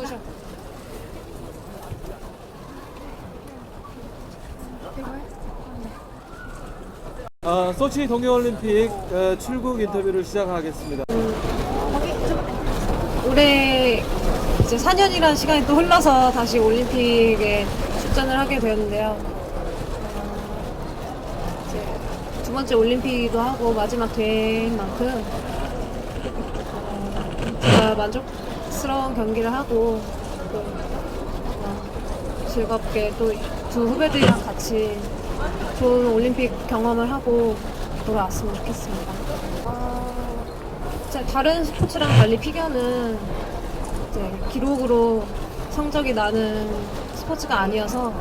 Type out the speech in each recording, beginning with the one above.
누구셔? 아, 소치 동계올림픽 어, 출국 인터뷰를 시작하겠습니다. 올해 이제 4년이라는 시간이 또 흘러서 다시 올림픽에 출전을 하게 되었는데요. 어, 이제 두 번째 올림픽도 하고 마지막 된 만큼 어, 제가 만족 스러운 경기를 하고 또 어, 즐겁게 또 두 후배들이랑 같이 좋은 올림픽 경험을 하고 돌아왔으면 좋겠습니다. 어, 제 다른 스포츠랑 달리 피겨는 이제 기록으로 성적이 나는 스포츠가 아니어서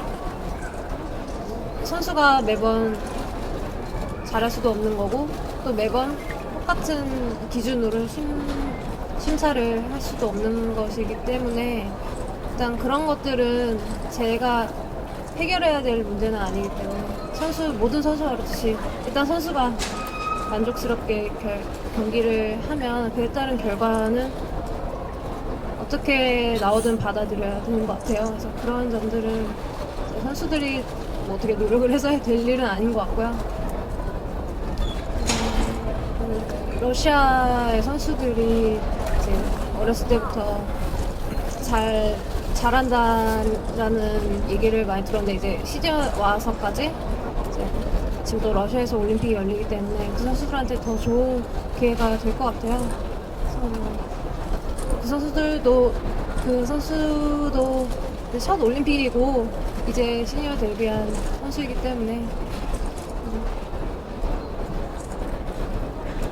선수가 매번 잘할 수도 없는 거고 또 매번 똑같은 기준으로 심, 심사를 할 수도 없는 것이기 때문에 일단 그런 것들은 제가 해결해야 될 문제는 아니기 때문에 선수 모든 선수가 그렇듯이 일단 선수가 만족스럽게 결- 경기를 하면 그에 따른 결과는 어떻게 나오든 받아들여야 되는 것 같아요. 그래서 그런 점들은 선수들이 뭐 어떻게 노력을 해서 될 일은 아닌 것 같고요. 음, 러시아의 선수들이 이제 어렸을 때부터 잘 잘한다라는 얘기를 많이 들었는데 이제 시즌 와서까지 이제 지금 또 러시아에서 올림픽이 열리기 때문에 그 선수들한테 더 좋은 기회가 될 것 같아요. 그 선수들도 그 선수도 첫 올림픽이고 이제 시니어 데뷔한 선수이기 때문에 음,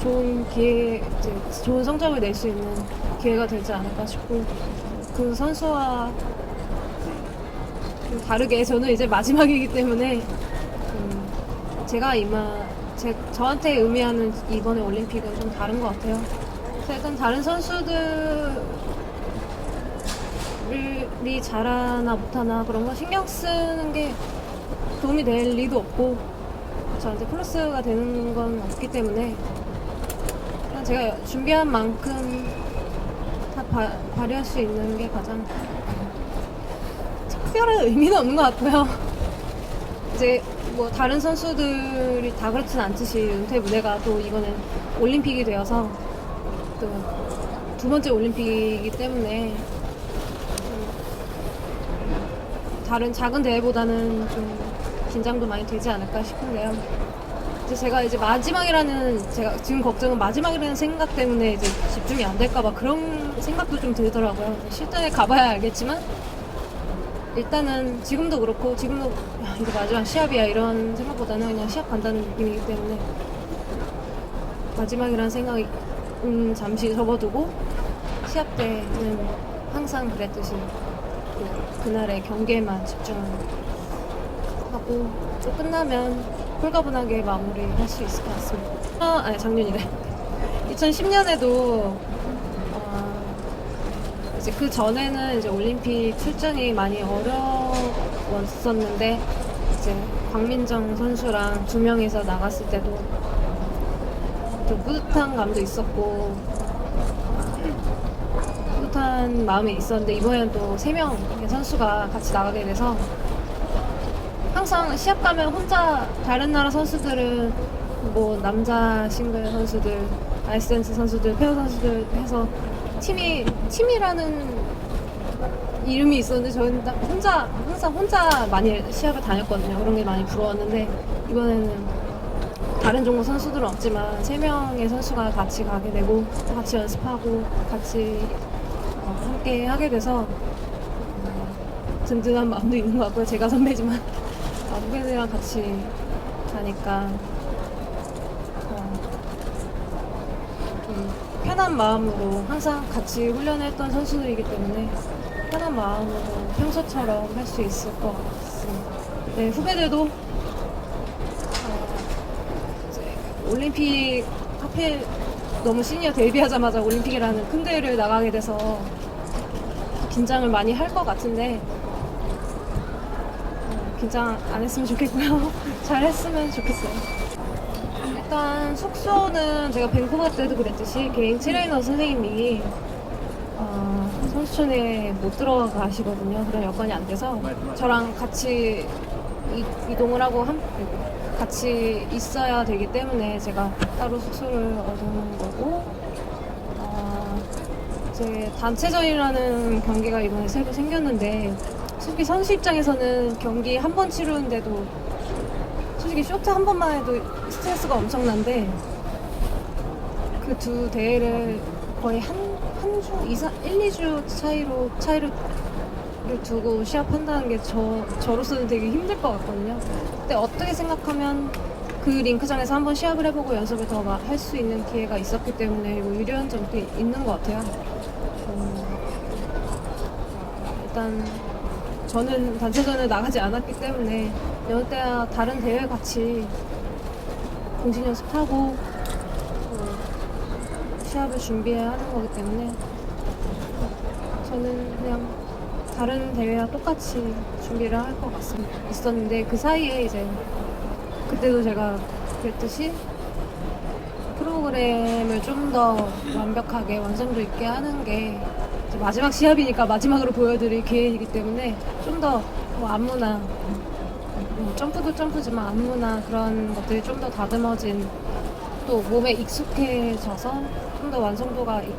좋은 기회, 이제 좋은 성적을 낼 수 있는 기회가 되지 않을까 싶고 그 선수와 좀 다르게 저는 이제 마지막이기 때문에 음, 제가 이마 제, 저한테 의미하는 이번에 올림픽은 좀 다른 것 같아요. 일단 다른 선수들이 잘하나 못하나 그런 거 신경 쓰는 게 도움이 될 리도 없고 저한테 플러스가 되는 건 없기 때문에 제가 준비한 만큼 다 바, 발휘할 수 있는 게 가장 특별한 의미는 없는 것 같고요. 이제 뭐 다른 선수들이 다 그렇진 않듯이 은퇴 무대가 또 이거는 올림픽이 되어서 또 두 번째 올림픽이기 때문에 좀 다른 작은 대회보다는 좀 긴장도 많이 되지 않을까 싶은데요. 이제 제가 이제 마지막이라는 제가 지금 걱정은 마지막이라는 생각 때문에 이제 집중이 안 될까봐 그런 생각도 좀 들더라고요. 실전에 가봐야 알겠지만 일단은 지금도 그렇고 지금도 야, 이거 마지막 시합이야 이런 생각보다는 그냥 시합 간다는 느낌이기 때문에 마지막이라는 생각이 음, 잠시 접어두고 시합 때는 항상 그랬듯이 그, 그날의 경기에만 집중하고 또 끝나면 홀가분하게 마무리할 수 있을 것 같습니다. 아, 아니 작년이래. 2010년에도 이제 그 전에는 이제 올림픽 출전이 많이 어려웠었는데 이제 광민정 선수랑 두 명이서 나갔을 때도 좀 뿌듯한 감도 있었고 뿌듯한 마음이 있었는데 이번에는 또 세 명의 선수가 같이 나가게 돼서 항상 시합 가면 혼자 다른 나라 선수들은 뭐 남자 싱글 선수들, 아이스댄스 선수들, 페어 선수들 해서 팀이 팀이라는 이름이 있었는데 저는 딱 혼자 항상 혼자 많이 시합을 다녔거든요. 그런 게 많이 부러웠는데 이번에는 다른 종목 선수들은 없지만 세 명의 선수가 같이 가게 되고 같이 연습하고 같이 어, 함께 하게 돼서 어, 든든한 마음도 있는 것 같고요. 제가 선배지만 아, 후배들이랑 같이 가니까 편한 마음으로 항상 같이 훈련했던 선수들이기 때문에 편한 마음으로 평소처럼 할 수 있을 것 같습니다. 네, 후배들도 어, 올림픽 하필 너무 시니어 데뷔하자마자 올림픽이라는 큰 대회를 나가게 돼서 긴장을 많이 할 것 같은데 어, 긴장 안 했으면 좋겠고요. 잘 했으면 좋겠어요. 일단 숙소는 제가 밴쿠버 때도 그랬듯이 개인 트레이너 선생님이 어, 선수촌에 못 들어가시거든요. 그런 여건이 안 돼서 저랑 같이 이, 이동을 하고 한, 같이 있어야 되기 때문에 제가 따로 숙소를 얻은 거고 어, 이제 단체전이라는 경기가 이번에 새로 생겼는데 솔직히 선수 입장에서는 경기 한 번 치르는데도 솔직히 쇼트 한 번만 해도 스트레스가 엄청난데 그 두 대회를 거의 한, 한 주, 이상, 1, 2주 차이로, 차이를 두고 시합한다는 게 저, 저로서는 되게 힘들 것 같거든요. 근데 어떻게 생각하면 그 링크장에서 한번 시합을 해보고 연습을 더 할 수 있는 기회가 있었기 때문에 뭐 유리한 점도 있는 것 같아요. 음, 일단 저는 단체전에 나가지 않았기 때문에 여느 때와 다른 대회 같이 공식 연습하고 또 시합을 준비해야 하는 거기 때문에 저는 그냥 다른 대회와 똑같이 준비를 할 것 같습니다. 있었는데 그 사이에 이제 그때도 제가 그랬듯이 프로그램을 좀 더 완벽하게 완성도 있게 하는 게 마지막 시합이니까 마지막으로 보여드릴 기회이기 때문에 좀 더 뭐 안무나 뭐 점프도 점프지만 안무나 그런 것들이 좀 더 다듬어진 또 몸에 익숙해져서 좀 더 완성도가 있,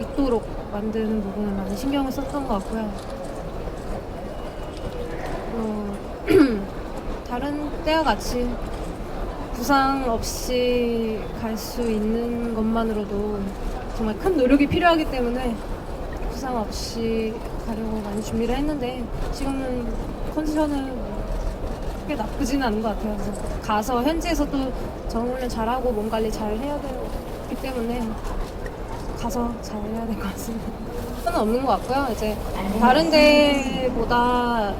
있도록 만드는 부분을 많이 신경을 썼던 것 같고요. 어, 다른 때와 같이 부상 없이 갈 수 있는 것만으로도 정말 큰 노력이 필요하기 때문에 부상 없이 가려고 많이 준비를 했는데 지금은 컨디션은 크게 나쁘지는 않은 것 같아요. 그래서 가서 현지에서도 정훈련 잘하고 몸 관리 잘 해야 되기 때문에 가서 잘 해야 될 것 같습니다. 는 없는 것 같고요. 이제 다른 데보다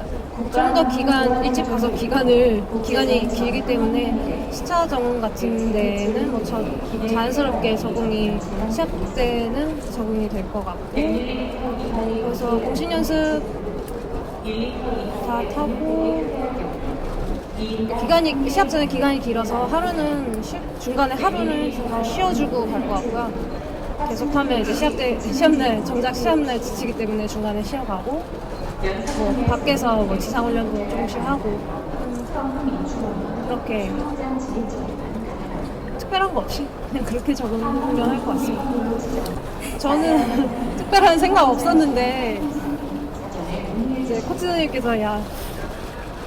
좀 더 기간 일찍 가서 기간을 기간이 길기 때문에 시차 적응 같은 데는 뭐 저, 자연스럽게 적응이 시합 때는 적응이 될 것 같고 그래서 공신 연습 다 타고 기간이 시합 전에 기간이 길어서 하루는 쉬- 중간에 하루는 다 쉬어주고 갈 것 같고요. 계속하면 이제 시합 때 시합날 정작 시합날 지치기 때문에 중간에 쉬어가고 뭐 밖에서 뭐 지상 훈련도 조금씩 하고 음, 그렇게 특별한 거 없이 그냥 그렇게 적응 훈련할 것 같습니다. 저는 특별한 생각 없었는데 이제 코치님께서 야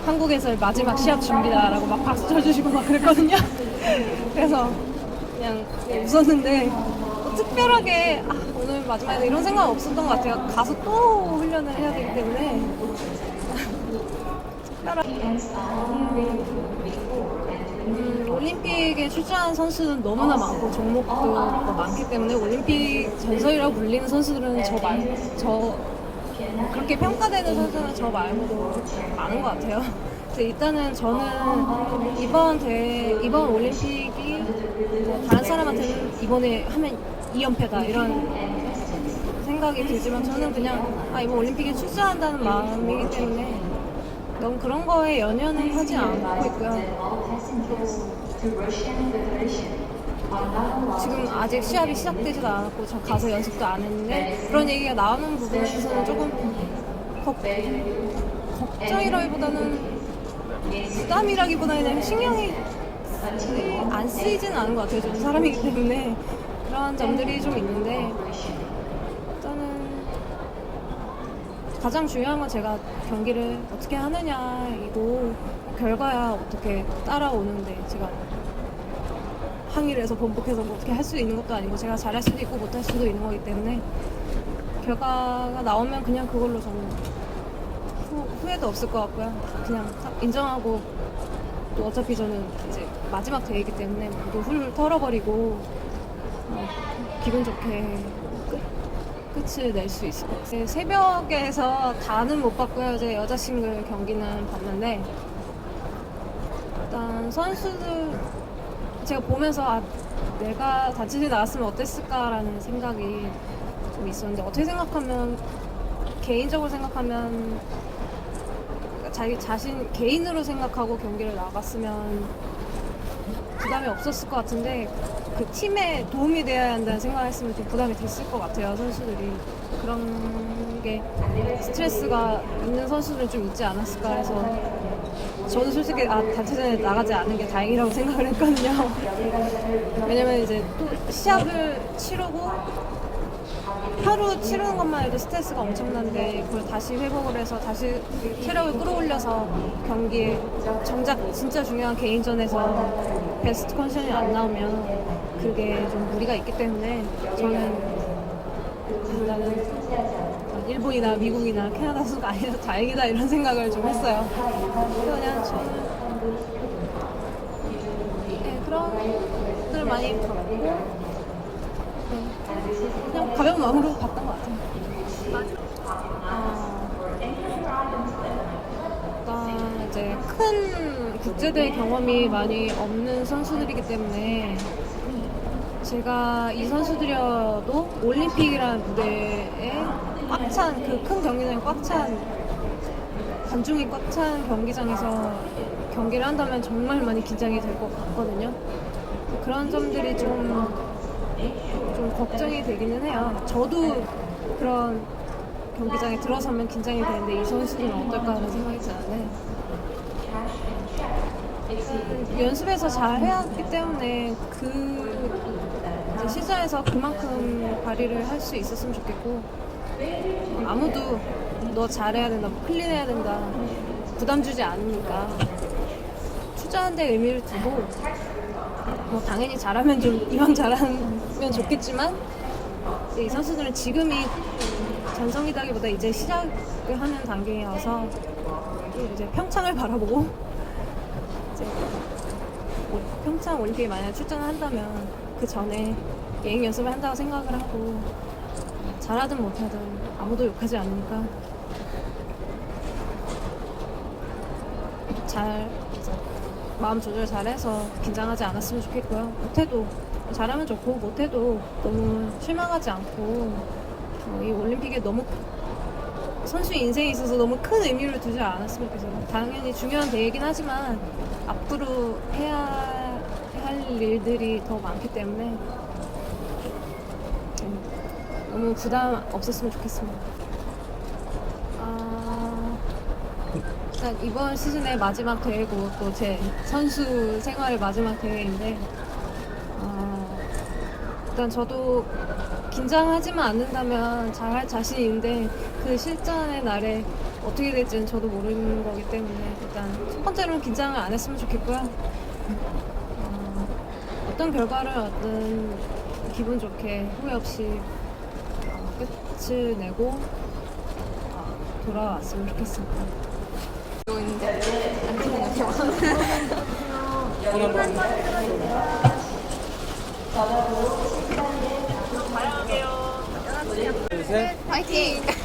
한국에서의 마지막 시합 준비다라고 막 박수 쳐주시고 막 그랬거든요. 그래서 그냥, 웃었는데 뭐 특별하게 아, 오늘 마지막에 이런 생각 없었던 것 같아요. 가서 또 훈련을 해야 되기 때문에 특별하게 음, 올림픽에 출전한 선수는 너무나 많고 종목도 뭐 많기 때문에 올림픽 전설이라고 불리는 선수들은 저 말, 저 그렇게 평가되는 선수는 저 말고도 많은 것 같아요. 일단은 저는 이번 대회, 이번 올림픽이 뭐 다른 사람한테는 이번에 하면 2연패다 이런 생각이 들지만 저는 그냥 아 이번 올림픽에 출전한다는 마음이기 때문에 너무 그런 거에 연연을 하지 않고 있고요. 지금 아직 시합이 시작되지도 않았고 저 가서 연습도 안 했는데 그런 얘기가 나오는 부분에서는 조금 걱, 걱정이라기보다는 부담이라기보다는 신경이 안 쓰이지는 않은 것 같아요. 저도 사람이기 때문에 그런 점들이 좀 있는데 일단은 가장 중요한 건 제가 경기를 어떻게 하느냐이고 결과야 어떻게 따라오는데 제가 항의를 해서 번복해서 뭐 어떻게 할 수 있는 것도 아니고 제가 잘할 수도 있고 못할 수도 있는 거기 때문에 결과가 나오면 그냥 그걸로 저는 후, 후회도 없을 것 같고요. 그냥 딱 인정하고 또 어차피 저는 이제 마지막 대회이기 때문에 훌훌 털어버리고 어, 기분 좋게 끝, 끝을 낼 수 있을 것 같아요. 네, 새벽에서 다는 못 봤고요. 이제 여자 싱글 경기는 봤는데 일단 선수들 제가 보면서 아, 내가 단체전에 나왔으면 어땠을까라는 생각이 좀 있었는데 어떻게 생각하면 개인적으로 생각하면 자기 자신 개인으로 생각하고 경기를 나갔으면 부담이 없었을 것 같은데 그 팀에 도움이 되어야 한다는 생각을 했으면 좀 부담이 됐을 것 같아요 선수들이 그런 쪽에 스트레스가 있는 선수들은 좀 있지 않았을까 해서 저는 솔직히 아 단체전에 나가지 않은 게 다행이라고 생각을 했거든요. 왜냐면 이제 또 시합을 치르고 하루 치르는 것만 해도 스트레스가 엄청난데 그걸 다시 회복을 해서 다시 체력을 끌어올려서 경기에 정작 진짜 중요한 개인전에서 베스트 컨디션이 안 나오면 그게 좀 무리가 있기 때문에 저는 일단은 일본이나 미국이나 캐나다 선수가 아니라 다행이다 이런 생각을 좀 했어요. 그냥 저는 네, 그런 것들을 많이 네, 그냥 가벼운 마음으로 봤던 것 같아요. 아, 이제 큰 국제대회 경험이 많이 없는 선수들이기 때문에 제가 이 선수들이어도 올림픽이라는 무대에 꽉 찬 그 큰 경기장에 꽉 찬 관중이 꽉 찬 경기장에서 경기를 한다면 정말 많이 긴장이 될 것 같거든요. 그런 점들이 좀, 좀 걱정이 되기는 해요. 저도 그런 경기장에 들어서면 긴장이 되는데 이 선수들은 어떨까 하는 생각이 드는데 연습에서 잘 해왔기 때문에 그 시즌에서 그만큼 발휘를 할 수 있었으면 좋겠고 아무도 너 잘해야 된다, 뭐 클린해야 된다 부담 주지 않으니까 투자한 데 의미를 두고 뭐 당연히 잘하면 좀 이왕 잘하면 좋겠지만 이 선수들은 지금이 전성기다기보다 이제 시작을 하는 단계여서 또 이제 평창을 바라보고 평창 올림픽에 만약 출전을 한다면 그 전에 예행 연습을 한다고 생각을 하고 잘하든 못하든 아무도 욕하지 않으니까 잘 마음 조절 잘해서 긴장하지 않았으면 좋겠고요. 못해도 잘하면 좋고 못해도 너무 실망하지 않고 어, 이 올림픽에 너무 선수 인생에 있어서 너무 큰 의미를 두지 않았으면 좋겠어요. 당연히 중요한 대회이긴 하지만 앞으로 해야 할 일들이 더 많기 때문에 음, 너무 부담 없었으면 좋겠습니다. 아, 일단 이번 시즌의 마지막 대회고 또 제 선수 생활의 마지막 대회인데 아, 일단 저도 긴장하지만 않는다면 잘할 자신인데 그 실전의 날에 어떻게 될지는 저도 모르는 거기 때문에 일단 첫 번째로는 긴장을 안 했으면 좋겠고요. 어, 어떤 결과를 얻든 기분 좋게 후회 없이 어, 끝을 내고 어, 돌아왔으면 좋겠습니다. 둘, 셋. 파이팅!